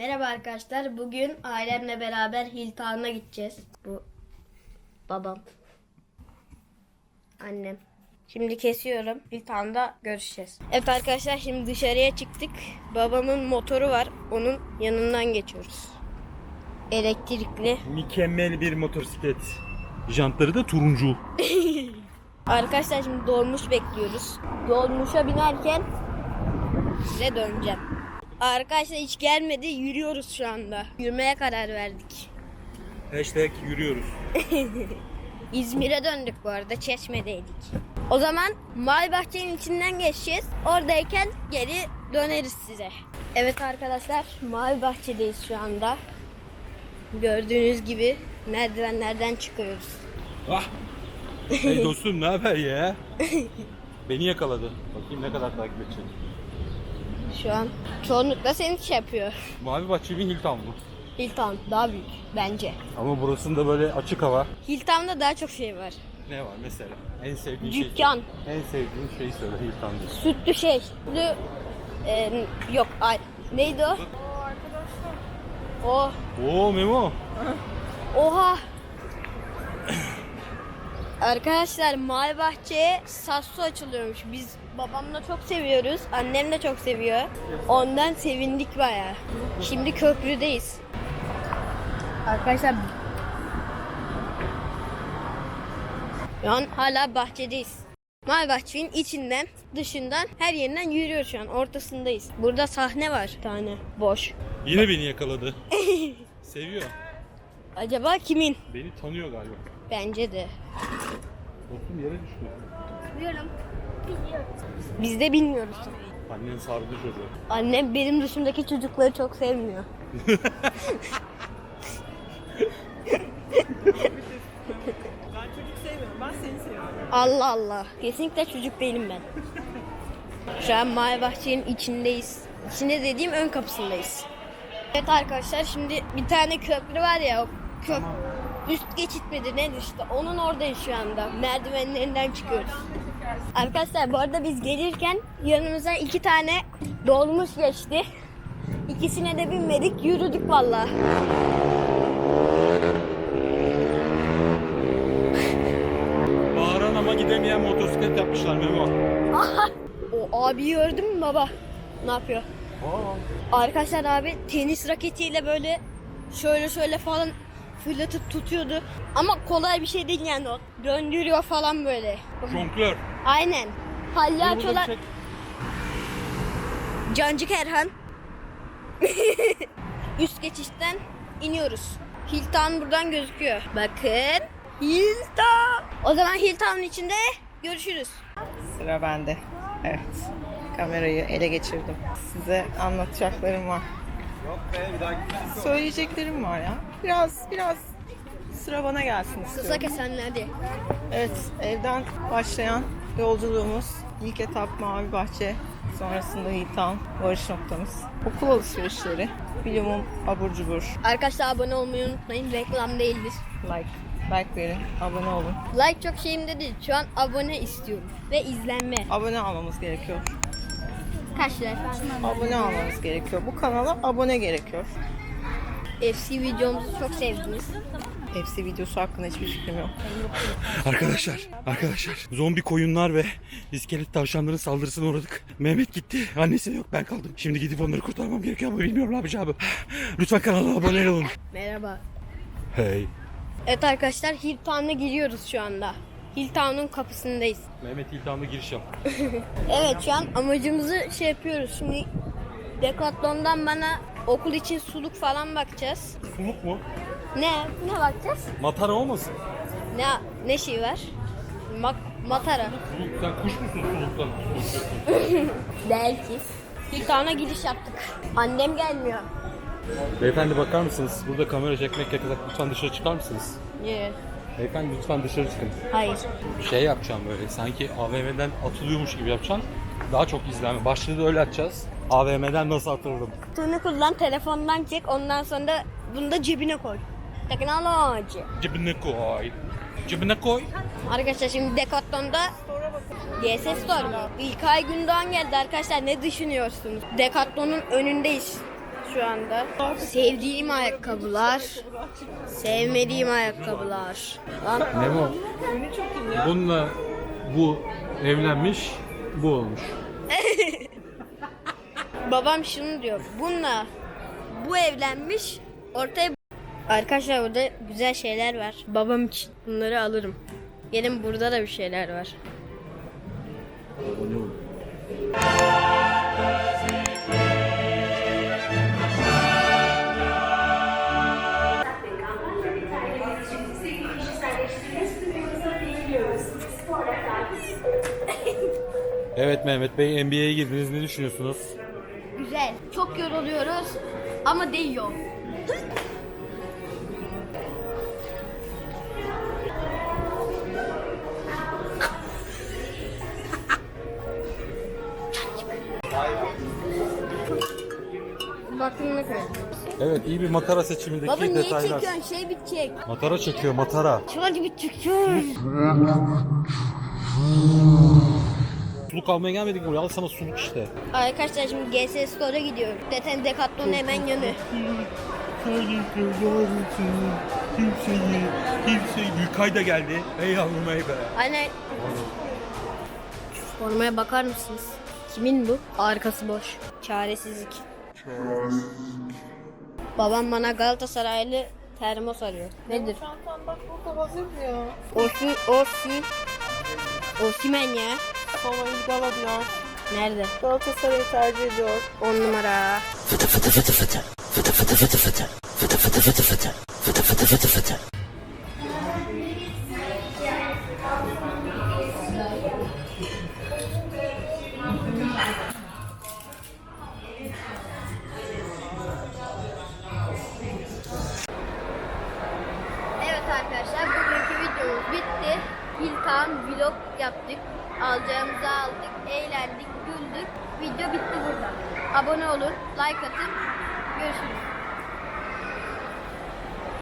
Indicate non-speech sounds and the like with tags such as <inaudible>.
Merhaba arkadaşlar. Bugün ailemle beraber Hilton'a gideceğiz. Bu babam. Annem. Şimdi kesiyorum. Hilton'da görüşeceğiz. Evet arkadaşlar şimdi dışarıya çıktık. Babamın motoru var. Onun yanından geçiyoruz. Elektrikli. Mükemmel bir motosiklet. Jantları da turuncu. <laughs> Arkadaşlar şimdi dolmuş bekliyoruz. Dolmuşa binerken size döneceğim. Arkadaşlar hiç gelmedi. Yürüyoruz şu anda. Yürümeye karar verdik. Hashtag yürüyoruz. <laughs> İzmir'e döndük bu arada. Çeşme'deydik. O zaman Mavi Bahçe'nin içinden geçeceğiz. Oradayken geri döneriz size. Evet arkadaşlar Mavi Bahçe'deyiz şu anda. Gördüğünüz gibi merdivenlerden çıkıyoruz. Ah! Hey dostum ne haber ya? <laughs> Beni yakaladı. Bakayım ne kadar takip edecek. Şu an çoğunlukla seni şey yapıyor. Mavi Bahçe mi Hilton mu? Hilton daha büyük bence. Ama burasında böyle açık hava. Hilton'da daha çok şey var. Ne var mesela? En sevdiğin şey. Dükkan. En sevdiğin şeyi söyle Hilton'da. Sütlü şey. Sütlü e, yok ay neydi o? O Oo Memo. oha. Arkadaşlar Mavi Bahçe'ye Sasso açılıyormuş. Biz babamla çok seviyoruz. Annem de çok seviyor. Ondan sevindik baya. Şimdi köprüdeyiz. Arkadaşlar şu an hala bahçedeyiz. Mavi Bahçe'nin içinden, dışından, her yerinden yürüyoruz şu an. Ortasındayız. Burada sahne var bir tane. Boş. Yine beni yakaladı. <laughs> Seviyor. Acaba kimin? Beni tanıyor galiba. Bence de. Dostum yere düştü. Biz de bilmiyoruz. Annen sardı çocuğu. Annem benim dışımdaki çocukları çok sevmiyor. Ben çocuk sevmiyorum. Ben seni seviyorum. Allah Allah. Kesinlikle çocuk değilim ben. Şu an Mavi Bahçe'nin içindeyiz. İçinde dediğim ön kapısındayız. Evet arkadaşlar şimdi bir tane köprü var ya o köp üst geçit midir nedir işte onun oradayız şu anda. Merdivenlerinden çıkıyoruz. Arkadaşlar bu arada biz gelirken yanımızdan iki tane dolmuş geçti. İkisine de binmedik yürüdük vallahi. Bağıran ama gidemeyen motosiklet yapmışlar Memo. <laughs> O abi gördün mü baba? Ne yapıyor? Aa. Arkadaşlar abi tenis raketiyle böyle şöyle şöyle falan fırlatıp tutuyordu. Ama kolay bir şey değil yani o. Döndürüyor falan böyle. Jonglör. Aynen. Palyaçolar. Cancık Erhan. <laughs> Üst geçişten iniyoruz. Hilton buradan gözüküyor. Bakın. Hilton. O zaman Hilton'un içinde görüşürüz. Sıra bende. Evet. Kamerayı ele geçirdim. Size anlatacaklarım var. Yok be bir daha gitmez. Söyleyeceklerim var ya. Biraz biraz sıra bana gelsin Kısa istiyorum. kesenler hadi. Evet, evden başlayan yolculuğumuz ilk etap Mavi Bahçe, sonrasında Hilton, varış noktamız. Okul alışverişleri, bilimum abur cubur, Arkadaşlar abone olmayı unutmayın. Reklam değildir. like, like verin, abone olun. Like çok şeyimde değil. Şu an abone istiyorum. Ve izlenme. Abone almamız gerekiyor. Like? Abone almamız gerekiyor. Bu kanala abone gerekiyor. FC videomuzu çok sevdiniz. FC videosu hakkında hiçbir fikrim yok. Arkadaşlar, arkadaşlar. Zombi koyunlar ve iskelet tavşanların saldırısına uğradık. Mehmet gitti. Annesi de yok ben kaldım. Şimdi gidip onları kurtarmam gerekiyor ama bilmiyorum ne yapacağımı. Lütfen kanala abone olun. Merhaba. Hey. Evet arkadaşlar Hilltown'a giriyoruz şu anda. Hilltown'un kapısındayız. Mehmet İltam'da giriş yap. <laughs> Evet şu an amacımızı şey yapıyoruz. Şimdi Decathlon'dan bana okul için suluk falan bakacağız. Suluk mu? Ne? Ne bakacağız? Matara olmasın? Ne ne şey var? Mak matara. Suluk, sen kuş musun suluktan? <laughs> Belki. Hilltown'a giriş yaptık. Annem gelmiyor. Beyefendi bakar mısınız? Burada kamera çekmek yasak. Lütfen dışarı çıkar mısınız? Niye? Beyefendi lütfen dışarı çıkın. Hayır. Şey yapacağım böyle sanki AVM'den atılıyormuş gibi yapacağım. Daha çok izlenme. Başlığı da öyle açacağız. AVM'den nasıl atıldım? Tını kullan telefondan çek ondan sonra da bunu da cebine koy. Teknoloji. Cebine koy. Cebine koy. Arkadaşlar şimdi Decathlon'da GS Store mu? İlkay Gündoğan geldi arkadaşlar ne düşünüyorsunuz? Decathlon'un önündeyiz. Şu anda. Sevdiğim ayakkabılar. Sevmediğim ayakkabılar. Lan Memo. Bununla bu evlenmiş, bu olmuş. <laughs> babam şunu diyor. Bununla bu evlenmiş. Ortaya Arkadaşlar burada güzel şeyler var. Babam için bunları alırım. Gelin burada da bir şeyler var. Evet Mehmet Bey NBA'ye girdiniz. Ne düşünüyorsunuz? Güzel. Çok yoruluyoruz ama değiyor. Bakın ne kadar. Evet iyi bir makara seçimindeki Baba niye detaylar. çekiyorsun? Şey bitecek. Makara çekiyor matara. Hadi bitecek. <laughs> Suluk almaya gelmedik buraya. Al sana suluk işte. Arkadaşlar şimdi GS Store'a gidiyorum. Zaten Decathlon hemen yanı. Kimseyi, kimseyi. Gülkay da geldi. Ey yavrum ey be. Anne. Formaya bakar mısınız? Kimin bu? Arkası boş. Çaresizlik. Babam bana Galatasaraylı termos arıyor. Nedir? Çantam bak burada hazır diyor. Osi, Osi. Osimen ya. Favori Gala diyor. Nerede? Galatasaray'ı tercih ediyor. 10 numara. Evet arkadaşlar bugünkü videomuz bitti. Hilkan vlog yaptık. Alacağımızı aldık, eğlendik, güldük. Video bitti burada. Abone olun, like atın. Görüşürüz.